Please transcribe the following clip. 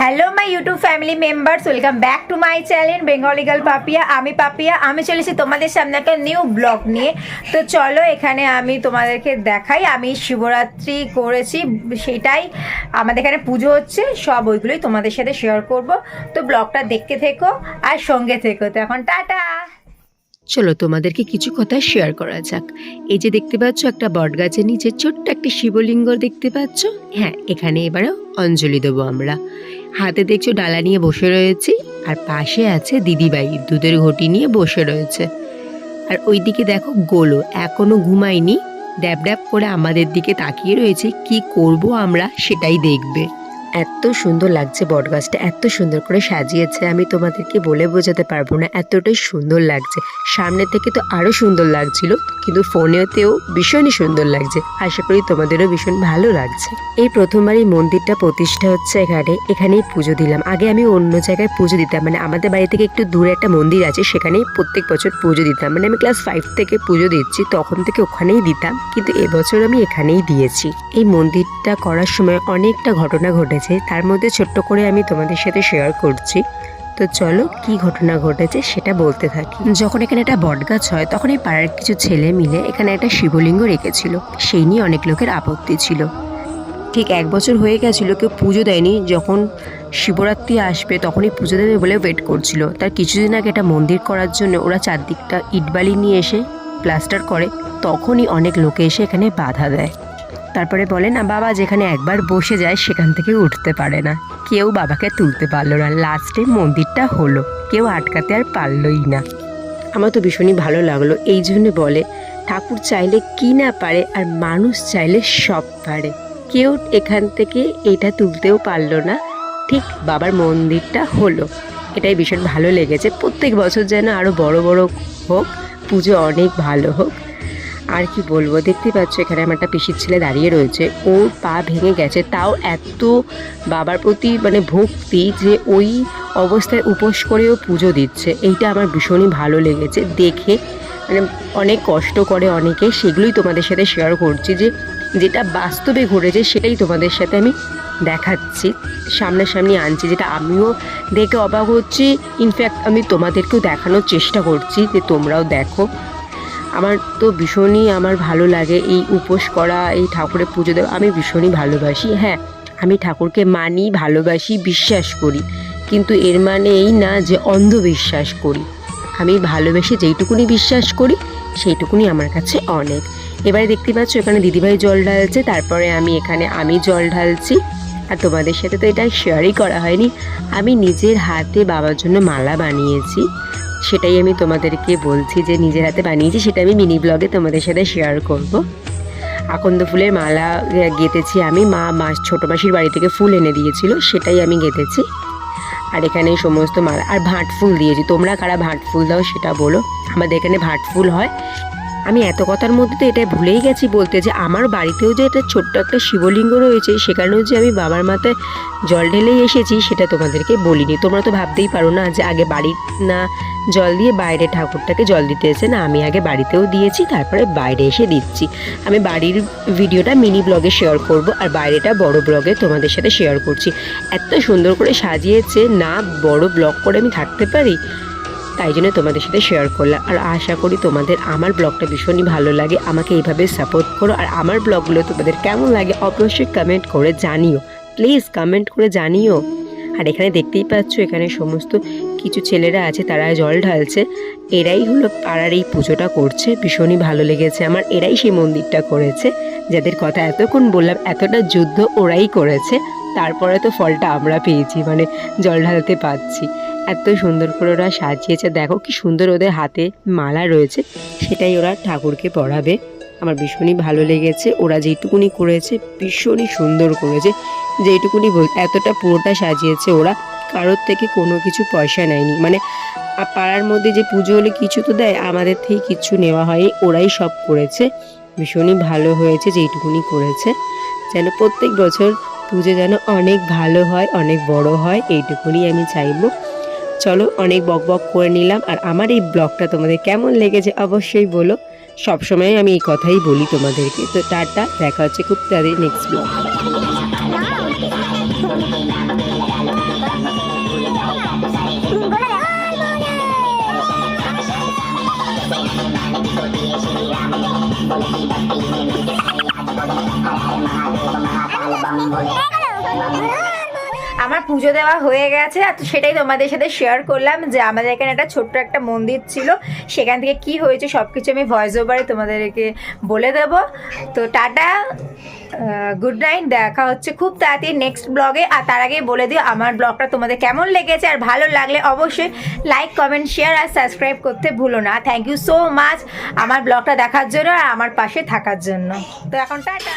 Hello my YouTube family members welcome back to my channel Bengali girl Papiya আমি পাপিয়া আমি চলেছি তোমাদের সামনে একটা নিউ ব্লগ নিয়ে। তো চলো, এখানে আমি তোমাদেরকে দেখাই। আমি শিবরাত্রি করেছি, সেটাই আমাদের এখানে পুজো হচ্ছে, সব ওইগুলোই তোমাদের সাথে শেয়ার করব। তো ব্লগটা দেখতে থেকো আর সঙ্গে থেকো। তো এখন টাটা! চলো তোমাদেরকে কিছু কথা শেয়ার করা যাক। এই যে দেখতে পাচ্ছ, একটা বট গাছের নিচে ছোট্ট একটা শিবলিঙ্গ দেখতে পাচ্ছ? হ্যাঁ এখানে এবারে অঞ্জলি দেবো আমরা। হাতে দেখছ, ডালা নিয়ে বসে রয়েছি, আর পাশে আছে দিদিবাই দুধের ঘটি নিয়ে বসে রয়েছে। আর ওইদিকে দেখো গোলো এখনও ঘুমায়নি। ড্যাব ড্যাব করে আমাদের দিকে তাকিয়ে রয়েছে, কি করব আমরা সেটাই দেখবে। এত সুন্দর লাগছে বটগাছটা এত সুন্দর করে সাজিয়েছে। আমি তোমাদেরকে বলে বোঝাতে পারব না, এতটাই সুন্দর লাগছে। সামনে থেকে তো আরও সুন্দর লাগছিল, কিন্তু ফোনেতেও ভীষণই সুন্দর লাগছে। আশা করি তোমাদেরও ভীষণ ভালো লাগছে। এই প্রথমবার এই মন্দিরটা প্রতিষ্ঠা হচ্ছে এখানে, এখানেই পুজো দিলাম। আগে আমি অন্য জায়গায় পুজো দিতাম মানে আমাদের বাড়ি থেকে একটু দূরে একটা মন্দির আছে, সেখানেই প্রত্যেক বছর পুজো দিতাম। মানে আমি ক্লাস ফাইভ থেকে পুজো দিচ্ছি, তখন থেকে ওখানেই দিতাম, কিন্তু এবছর আমি এখানেই দিয়েছি। এই মন্দিরটা করার সময় অনেকটা ঘটনা ঘটেছে। তার মধ্যে ছোট্ট করে আমি তোমাদের সাথে শেয়ার করছি। তো চলো, কি ঘটনা ঘটেছে সেটা বলতে থাকি। যখন এখানে একটা বটগাছ হয়, তখন এই পাড়ার কিছু ছেলে মিলে এখানে একটা শিবলিঙ্গ রেখেছিল। সেই নিয়ে অনেক লোকের আপত্তি ছিল। ঠিক এক বছর হয়ে গেছিল, কেউ পুজো দেয়নি। যখন শিবরাত্রি আসবে, তখনই পুজো দেবে বলে ওয়েট করছিল। তার কিছুদিন আগে একটা মন্দির করার জন্য ওরা চারদিকটা ইটবালি নিয়ে এসে প্লাস্টার করে, তখনই অনেক লোকে এসে এখানে বাধা দেয়। তারপরে বলে, না বাবা, যেখানে একবার বসে যায় সেখান থেকে উঠতে পারে না। কেউ বাবাকে তুলতে পারল না। লাস্টে মন্দিরটা হলো। কেউ আটকাতে আর পারলই না। আমার তো ভীষণই ভালো লাগল। এই জন্য বলে, ঠাকুর চাইলে কি না পারে আর মানুষ চাইলে সব পারে। কেউ এখান থেকে এটা তুলতেও পারল না। ঠিক বাবার মন্দিরটা হলো। এটাই ভীষণ ভালো লেগেছে। প্রত্যেক বছর যেন আরও বড় বড় হোক, পুজো অনেক ভালো হোক। আর কি বলব? দেখতে পাচ্ছ, এখানে আমার একটা পিসির ছেলে দাঁড়িয়ে রয়েছে। ওর পা ভেঙে গেছে। তাও এত বাবার প্রতি মানে ভক্তি যে ওই অবস্থায় উপোস করেও পুজো দিচ্ছে। এইটা আমার ভীষণই ভালো লেগেছে। দেখে মানে অনেক কষ্ট করে অনেকে। সেগুলোই তোমাদের সাথে শেয়ার করছি যে, যেটা বাস্তবে ঘটেছে সেটাই তোমাদের সাথে আমি দেখাচ্ছি। সামনাসামনি আনছি যেটা আমিও দেখে অবাক হচ্ছি। ইনফ্যাক্ট আমি তোমাদেরকেও দেখানোর চেষ্টা করছি যে তোমরাও দেখো। আমার তো ভীষণই আমার ভালো লাগে এই উপোস করা, এই ঠাকুরের পুজো দেওয়া। আমি ভীষণই ভালোবাসি হ্যাঁ আমি ঠাকুরকে মানি, ভালোবাসি, বিশ্বাস করি। কিন্তু এর মানে এই না যে অন্ধবিশ্বাস করি। আমি ভালোবেসে যেইটুকুনি বিশ্বাস করি, সেইটুকুনি আমার কাছে অনেক। এবারে দেখতে পাচ্ছ এখানে দিদিভাই জল ঢালছে, তারপরে আমি এখানে আমি জল ঢালছি। আর তোমাদের সাথে তো এটা শেয়ারই করা হয়নি। আমি নিজের হাতে বাবার জন্য মালা বানিয়েছি। সেটাই আমি তোমাদেরকে বলছি যে নিজের হাতে বানিয়েছি, সেটা আমি মিনি ব্লগে তোমাদের সাথে শেয়ার করব। আকন্দ ফুলের মালা গেঁথেছি আমি। মা মা, ছোটো মাসির বাড়ি থেকে ফুল এনে দিয়েছিল, সেটাই আমি গেঁথেছি। আর এখানে সমস্ত মালা, আর ভাট ফুল দিয়েছি। তোমরা কারা ভাট ফুল দাও সেটা বলো। আমাদের এখানে ভাট ফুল হয়। আমি এত কথার মধ্যে তো এটা ভুলেই গেছি বলতে যে আমার বাড়িতেও যে একটা ছোট্ট একটা শিবলিঙ্গ রয়েছে, সেখানেও যে আমি বাবার মাথায় জল ঢেলেই এসেছি, সেটা তোমাদেরকে বলিনি। তোমরা তো ভাবতেই পারো না যে আগে বাড়ির না জল দিয়ে বাইরে ঠাকুরটাকে জল দিতে এসে না, আমি আগে বাড়িতেও দিয়েছি, তারপরে বাইরে এসে দিচ্ছি। আমি বাড়ির ভিডিওটা মিনি ব্লগে শেয়ার করব আর বাইরেটা বড় ব্লগে তোমাদের সাথে শেয়ার করছি। এত সুন্দর করে সাজিয়েছে, না বড় ব্লগ করে আমি থাকতে পারি? তাই জন্য তোমাদের সাথে শেয়ার করলাম। আর আশা করি তোমাদের আমার ব্লগটা ভীষণই ভালো লাগে। আমাকে এইভাবে সাপোর্ট করো। আর আমার ব্লগগুলো তোমাদের কেমন লাগে অবশ্যই কমেন্ট করে জানিও। প্লিজ কমেন্ট করে জানিও। আর এখানে দেখতেই পাচ্ছ, এখানে সমস্ত কিছু ছেলেরা আছে, তারা জল ঢালছে। এরাই হলো পাড়ার এই পুজোটা করছে। ভীষণই ভালো লেগেছে আমার। এরাই সেই মন্দিরটা করেছে। যাদের কথা এতক্ষণ বললাম, এতটা যুদ্ধ ওরাই করেছে। তারপরে তো ফলটা আমরা পেয়েছি মানে জল ঢালতে পাচ্ছি এত সুন্দর করে ওরা সাজিয়েছে। দেখো কি সুন্দর ওদের হাতে মালা রয়েছে। সেটাই ওরা ঠাকুরকে পরাবে আমার ভীষণই ভালো লেগেছে। ওরা যেইটুকুনি করেছে, ভীষণই সুন্দর করেছে। যেইটুকুনি বল, এতটা পুরোটা সাজিয়েছে ওরা। কারোর থেকে কোনো কিছু পয়সা নেয়নি। মানে পাড়ার মধ্যে যে পুজো হলে কিছু তো দেয়, আমাদের থেকে কিছু নেওয়া হয়নি। ওরাই সব করেছে। ভীষণই ভালো হয়েছে যেইটুকুনি করেছে। যেন প্রত্যেক বছর পুজো যেন অনেক ভালো হয়, অনেক বড় হয়, এইটুকুনি আমি চাইব। চলো অনেক বক বক করে নিলাম আর আমার এই ব্লগটা তোমাদের কেমন লেগেছে অবশ্যই বলো সবসময় আমি এই কথাই বলি তোমাদেরকে তো টাটা দেখা হচ্ছে খুব তাড়াতাড়ি নেক্সট ব্লগ আমার পুজো দেওয়া হয়ে গেছে, আর সেটাই তোমাদের সাথে শেয়ার করলাম যে আমাদের এখানে একটা ছোট্ট একটা মন্দির ছিল। সেখান থেকে কি হয়েছে সব কিছু আমি ভয়েস ওভারে তোমাদেরকে বলে দেব। তো টাটা গুড নাইট দেখা হচ্ছে খুব তাড়াতাড়ি নেক্সট ব্লগে আর তার আগে বলে দিও আমার ব্লগটা তোমাদের কেমন লেগেছে, আর ভালো লাগলে অবশ্যই লাইক কমেন্ট শেয়ার আর সাবস্ক্রাইব করতে ভুলো না। থ্যাংক ইউ সো মাচ আমার ব্লগটা দেখার জন্য আর আমার পাশে থাকার জন্য। তো এখন টাটা।